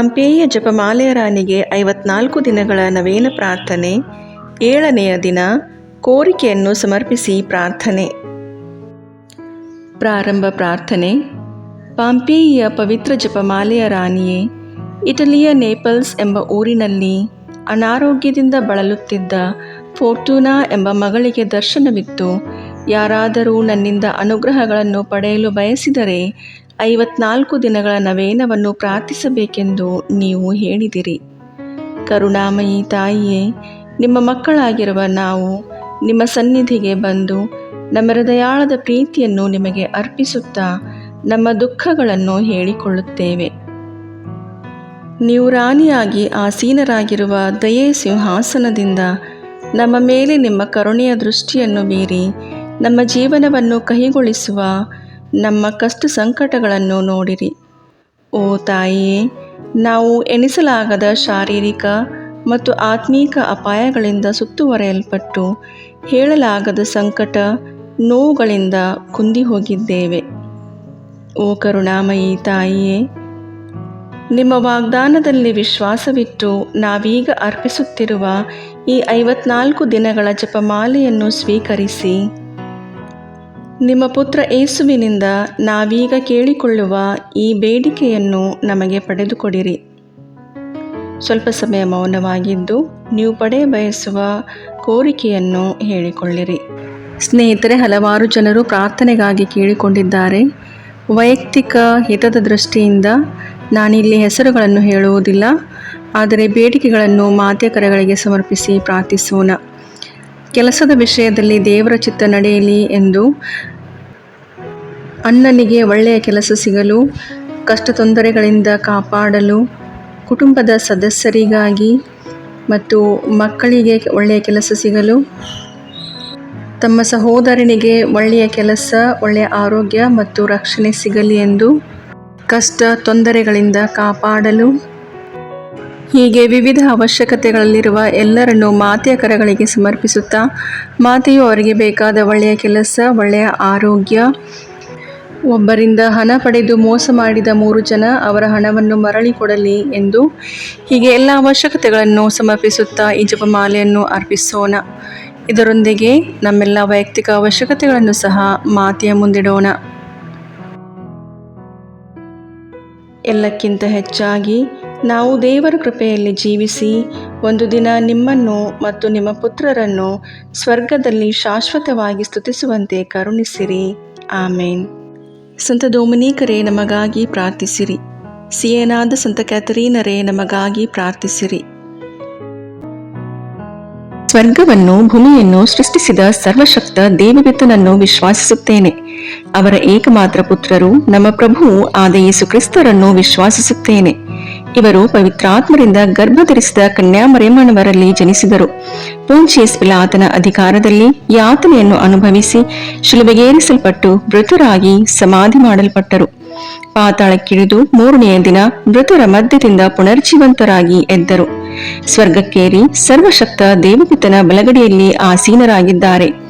ಪಾಂಪೇಯ ಜಪಮಾಲೆಯ ರಾಣಿಗೆ ಐವತ್ನಾಲ್ಕು ದಿನಗಳ ನವೇನ ಪ್ರಾರ್ಥನೆ. ಏಳನೆಯ ದಿನ, ಕೋರಿಕೆಯನ್ನು ಸಮರ್ಪಿಸಿ ಪ್ರಾರ್ಥನೆ. ಪ್ರಾರಂಭ ಪ್ರಾರ್ಥನೆ. ಪಾಂಪೇಯಿಯ ಪವಿತ್ರ ಜಪಮಾಲೆಯ ರಾಣಿಯೇ, ಇಟಲಿಯ ನೇಪಲ್ಸ್ ಎಂಬ ಊರಿನಲ್ಲಿ ಅನಾರೋಗ್ಯದಿಂದ ಬಳಲುತ್ತಿದ್ದ ಫೋರ್ಟೂನಾ ಎಂಬ ಮಗಳಿಗೆ ದರ್ಶನವಿತ್ತು. ಯಾರಾದರೂ ನನ್ನಿಂದ ಅನುಗ್ರಹಗಳನ್ನು ಪಡೆಯಲು ಬಯಸಿದರೆ ಐವತ್ನಾಲ್ಕು ದಿನಗಳ ನವೇನವನ್ನು ಪ್ರಾರ್ಥಿಸಬೇಕೆಂದು ನೀವು ಹೇಳಿದಿರಿ. ಕರುಣಾಮಯಿ ತಾಯಿಯೇ, ನಿಮ್ಮ ಮಕ್ಕಳಾಗಿರುವ ನಾವು ನಿಮ್ಮ ಸನ್ನಿಧಿಗೆ ಬಂದು ನಮ್ಮ ಹೃದಯಾಳದ ಪ್ರೀತಿಯನ್ನು ನಿಮಗೆ ಅರ್ಪಿಸುತ್ತಾ ನಮ್ಮ ದುಃಖಗಳನ್ನು ಹೇಳಿಕೊಳ್ಳುತ್ತೇವೆ. ನೀವು ರಾಣಿಯಾಗಿ ಆಸೀನರಾಗಿರುವ ದಯೆ ಸಿಂಹಾಸನದಿಂದ ನಮ್ಮ ಮೇಲೆ ನಿಮ್ಮ ಕರುಣೆಯ ದೃಷ್ಟಿಯನ್ನು ಬೀರಿ ನಮ್ಮ ಜೀವನವನ್ನು ಕಹಿಗೊಳಿಸುವ ನಮ್ಮ ಕಷ್ಟ ಸಂಕಟಗಳನ್ನು ನೋಡಿರಿ. ಓ ತಾಯಿಯೇ, ನಾವು ಎಣಿಸಲಾಗದ ಶಾರೀರಿಕ ಮತ್ತು ಆತ್ಮೀಕ ಅಪಾಯಗಳಿಂದ ಸುತ್ತುವರೆಯಲ್ಪಟ್ಟು ಹೇಳಲಾಗದ ಸಂಕಟ ನೋವುಗಳಿಂದ ಕುಂದಿ ಹೋಗಿದ್ದೇವೆ ಓ ಕರುಣಾಮಯಿ ತಾಯಿಯೇ, ನಿಮ್ಮ ವಾಗ್ದಾನದಲ್ಲಿ ವಿಶ್ವಾಸವಿಟ್ಟು ನಾವೀಗ ಅರ್ಪಿಸುತ್ತಿರುವ ಈ ಐವತ್ನಾಲ್ಕು ದಿನಗಳ ಜಪಮಾಲೆಯನ್ನು ಸ್ವೀಕರಿಸಿ ನಿಮ್ಮ ಪುತ್ರ ಏಸುವಿನಿಂದ ನಾವೀಗ ಕೇಳಿಕೊಳ್ಳುವ ಈ ಬೇಡಿಕೆಯನ್ನು ನಮಗೆ ಪಡೆದುಕೊಡಿರಿ. ಸ್ವಲ್ಪ ಸಮಯ ಮೌನವಾಗಿದ್ದು ನೀವು ಪಡೆಯ ಬಯಸುವ ಕೋರಿಕೆಯನ್ನು ಹೇಳಿಕೊಳ್ಳಿರಿ. ಸ್ನೇಹಿತರೆ, ಹಲವಾರು ಜನರು ಪ್ರಾರ್ಥನೆಗಾಗಿ ಕೇಳಿಕೊಂಡಿದ್ದಾರೆ. ವೈಯಕ್ತಿಕ ಹಿತದ ದೃಷ್ಟಿಯಿಂದ ನಾನಿಲ್ಲಿ ಹೆಸರುಗಳನ್ನು ಹೇಳುವುದಿಲ್ಲ, ಆದರೆ ಬೇಡಿಕೆಗಳನ್ನು ಮಾಧ್ಯಕರಗಳಿಗೆ ಸಮರ್ಪಿಸಿ ಪ್ರಾರ್ಥಿಸೋಣ. ಕೆಲಸದ ವಿಷಯದಲ್ಲಿ ದೇವರ ಚಿತ್ತ ನಡೆಯಲಿ ಎಂದು ಅಣ್ಣನಿಗೆ ಒಳ್ಳೆಯ ಕೆಲಸ ಸಿಗಲು ಕಷ್ಟ ತೊಂದರೆಗಳಿಂದ ಕಾಪಾಡಲು, ಕುಟುಂಬದ ಸದಸ್ಯರಿಗಾಗಿ ಮತ್ತು ಮಕ್ಕಳಿಗೆ ಒಳ್ಳೆಯ ಕೆಲಸ ಸಿಗಲು, ತಮ್ಮ ಸಹೋದರನಿಗೆ ಒಳ್ಳೆಯ ಕೆಲಸ, ಒಳ್ಳೆಯ ಆರೋಗ್ಯ ಮತ್ತು ರಕ್ಷಣೆ ಸಿಗಲಿ ಎಂದು ಕಷ್ಟ ತೊಂದರೆಗಳಿಂದ ಕಾಪಾಡಲು ಹೀಗೆ ವಿವಿಧ ಅವಶ್ಯಕತೆಗಳಲ್ಲಿರುವ ಎಲ್ಲರನ್ನು ಮಾತೆಯ ಕರಗಳಿಗೆ ಸಮರ್ಪಿಸುತ್ತಾ ಮಾತೆಯು ಅವರಿಗೆ ಬೇಕಾದ ಒಳ್ಳೆಯ ಕೆಲಸ, ಒಳ್ಳೆಯ ಆರೋಗ್ಯ, ಒಬ್ಬರಿಂದ ಹಣ ಪಡೆದು ಮೋಸ ಮಾಡಿದ ಮೂರು ಜನ ಅವರ ಹಣವನ್ನು ಮರಳಿ ಕೊಡಲಿ ಎಂದು ಹೀಗೆ ಎಲ್ಲ ಅವಶ್ಯಕತೆಗಳನ್ನು ಸಮರ್ಪಿಸುತ್ತಾ ಈ ಜಪಮಾಲೆಯನ್ನು ಅರ್ಪಿಸೋಣ. ಇದರೊಂದಿಗೆ ನಮ್ಮೆಲ್ಲ ವೈಯಕ್ತಿಕ ಅವಶ್ಯಕತೆಗಳನ್ನು ಸಹ ಮಾತೆಯ ಮುಂದಿಡೋಣ. ಎಲ್ಲಕ್ಕಿಂತ ಹೆಚ್ಚಾಗಿ ನಾವು ದೇವರ ಕೃಪೆಯಲ್ಲಿ ಜೀವಿಸಿ, ಒಂದು ದಿನ ನಿಮ್ಮನ್ನು ಮತ್ತು ನಿಮ್ಮ ಪುತ್ರರನ್ನು ಸ್ವರ್ಗದಲ್ಲಿ ಶಾಶ್ವತವಾಗಿ ಸ್ತುತಿಸುವಂತೆ ಕರುಣಿಸಿರಿ. ಆಮೇನ್. ಸಂತ ಡೊಮಿನಿಕರೇ ನಮಗಾಗಿ ಪ್ರಾರ್ಥಿಸಿರಿ. ಸಿಯೇನಾದ ಸಂತ ಕ್ಯಾಥರೀನರೇ ನಮಗಾಗಿ ಪ್ರಾರ್ಥಿಸಿರಿ. ಸ್ವರ್ಗವನ್ನು, ಭೂಮಿಯನ್ನು ಸೃಷ್ಟಿಸಿದ ಸರ್ವಶಕ್ತ ದೇವವಿತ್ತನನ್ನು ವಿಶ್ವಾಸಿಸುತ್ತೇನೆ. ಅವರ ಏಕಮಾತ್ರ ಪುತ್ರರು ನಮ್ಮ ಪ್ರಭು ಆದ ಯೇಸು ಕ್ರಿಸ್ತರನ್ನು ವಿಶ್ವಾಸಿಸುತ್ತೇನೆ. ಇವರು ಪವಿತ್ರಾತ್ಮರಿಂದ ಗರ್ಭಧರಿಸಿದ ಕನ್ಯಾಮರೇಮಣವರಲ್ಲಿ ಜನಿಸಿದರು. ಪೋಂಚಿಯಸ್ ಪಿಲಾತನ ಅಧಿಕಾರದಲ್ಲಿ ಯಾತನೆಯನ್ನು ಅನುಭವಿಸಿ ಶಿಲುಬೆಗೇರಿಸಲ್ಪಟ್ಟು ಮೃತರಾಗಿ ಸಮಾಧಿ ಮಾಡಲ್ಪಟ್ಟರು. ಪಾತಾಳಕ್ಕಿಳಿದು ಮೂರನೆಯ ದಿನ ಮೃತರ ಮಧ್ಯದಿಂದ ಪುನರ್ಜೀವಂತರಾಗಿ ಎದ್ದರು. ಸ್ವರ್ಗಕ್ಕೇರಿ ಸರ್ವಶಕ್ತ ದೇವಪಿತನ ಬಲಗಡೆಯಲ್ಲಿ ಆಸೀನರಾಗಿದ್ದಾರೆ.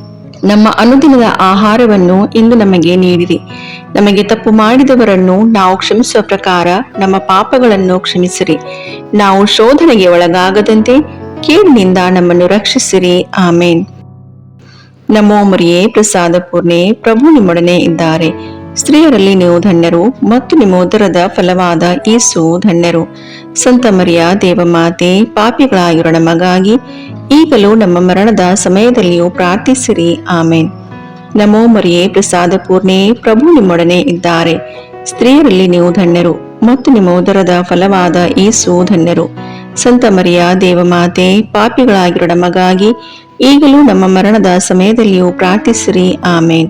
ನಮ್ಮ ಅನುದಿನದ ಆಹಾರವನ್ನು ಇಂದು ನಮಗೆ ನೀಡಿರಿ. ನಮಗೆ ತಪ್ಪು ಮಾಡಿದವರನ್ನು ನಾವು ಕ್ಷಮಿಸುವ ಪ್ರಕಾರ ನಮ್ಮ ಪಾಪಗಳನ್ನು ಕ್ಷಮಿಸಿರಿ. ನಾವು ಶೋಧನೆಗೆ ಒಳಗಾಗದಂತೆ ಕೇಳಿನಿಂದ ನಮ್ಮನ್ನು ರಕ್ಷಿಸಿರಿ. ಆಮೇನ್. ನಮೋ ಮರಿಯೇ, ಪ್ರಸಾದ ಪೂರ್ಣೆ, ಪ್ರಭು ನಿಮ್ಮೊಡನೆ ಇದ್ದಾರೆ. ಸ್ತ್ರೀಯರಲ್ಲಿ ನೀವು ಧನ್ಯರು ಮತ್ತು ನಿಮ್ಮ ಉದರದ ಫಲವಾದ ಯೇಸು ಧನ್ಯರು. ಸಂತ ಮರಿಯ ದೇವಮಾತೆ ಪಾಪಿಗಳಾಗಿರೋ ಮಗಾಗಿ, ಈಗಲೂ ನಮ್ಮ ಮರಣದ ಸಮಯದಲ್ಲಿಯೂ ಪ್ರಾರ್ಥಿಸಿರಿ. ಆಮೇನ್. ನಮೋ ಮರಿಯೇ ಪ್ರಸಾದ ಪೂರ್ಣೆ ಪ್ರಭು ನಿಮ್ಮೊಡನೆ ಇದ್ದಾರೆ. ಸ್ತ್ರೀಯರಲ್ಲಿ ನೀವು ಧನ್ಯರು ಮತ್ತು ನಿಮ್ಮ ಉದರದ ಫಲವಾದ ಯೇಸು ಧನ್ಯರು. ಸಂತ ಮರಿಯ ದೇವಮಾತೆ ಪಾಪಿಗಳಾಗಿರೋ ನಮಗಾಗಿ ಈಗಲೂ ನಮ್ಮ ಮರಣದ ಸಮಯದಲ್ಲಿಯೂ ಪ್ರಾರ್ಥಿಸಿರಿ. ಆಮೇನ್.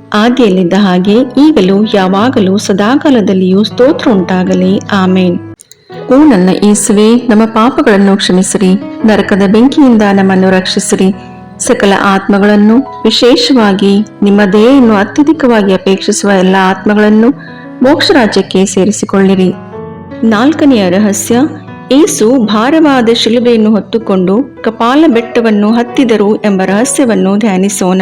ಆದಿಯಲ್ಲಿದ್ದ ಹಾಗೆ ಈಗಲೂ ಯಾವಾಗಲೂ ಸದಾಕಾಲದಲ್ಲಿಯೂ ಸ್ತೋತ್ರ ಉಂಟಾಗಲಿ. ಆಮೇನ್. ಓ ನನ್ನ ಏಸುವೆ ನಮ್ಮ ಪಾಪಗಳನ್ನು ಕ್ಷಮಿಸಿರಿ ನರಕದ ಬೆಂಕಿಯಿಂದ ನಮ್ಮನ್ನು ರಕ್ಷಿಸಿರಿ. ಸಕಲ ಆತ್ಮಗಳನ್ನು ವಿಶೇಷವಾಗಿ ನಿಮ್ಮ ದೇಹವನ್ನು ಅತ್ಯಧಿಕವಾಗಿ ಅಪೇಕ್ಷಿಸುವ ಎಲ್ಲ ಆತ್ಮಗಳನ್ನು ಮೋಕ್ಷ ರಾಜ್ಯಕ್ಕೆ ಸೇರಿಸಿಕೊಳ್ಳಿರಿ. ನಾಲ್ಕನೆಯ ರಹಸ್ಯ ಏಸು ಭಾರವಾದ ಶಿಲುಬೆಯನ್ನು ಹೊತ್ತುಕೊಂಡು ಕಪಾಲ ಬೆಟ್ಟವನ್ನು ಹತ್ತಿದರು ಎಂಬ ರಹಸ್ಯವನ್ನು ಧ್ಯಾನಿಸೋಣ.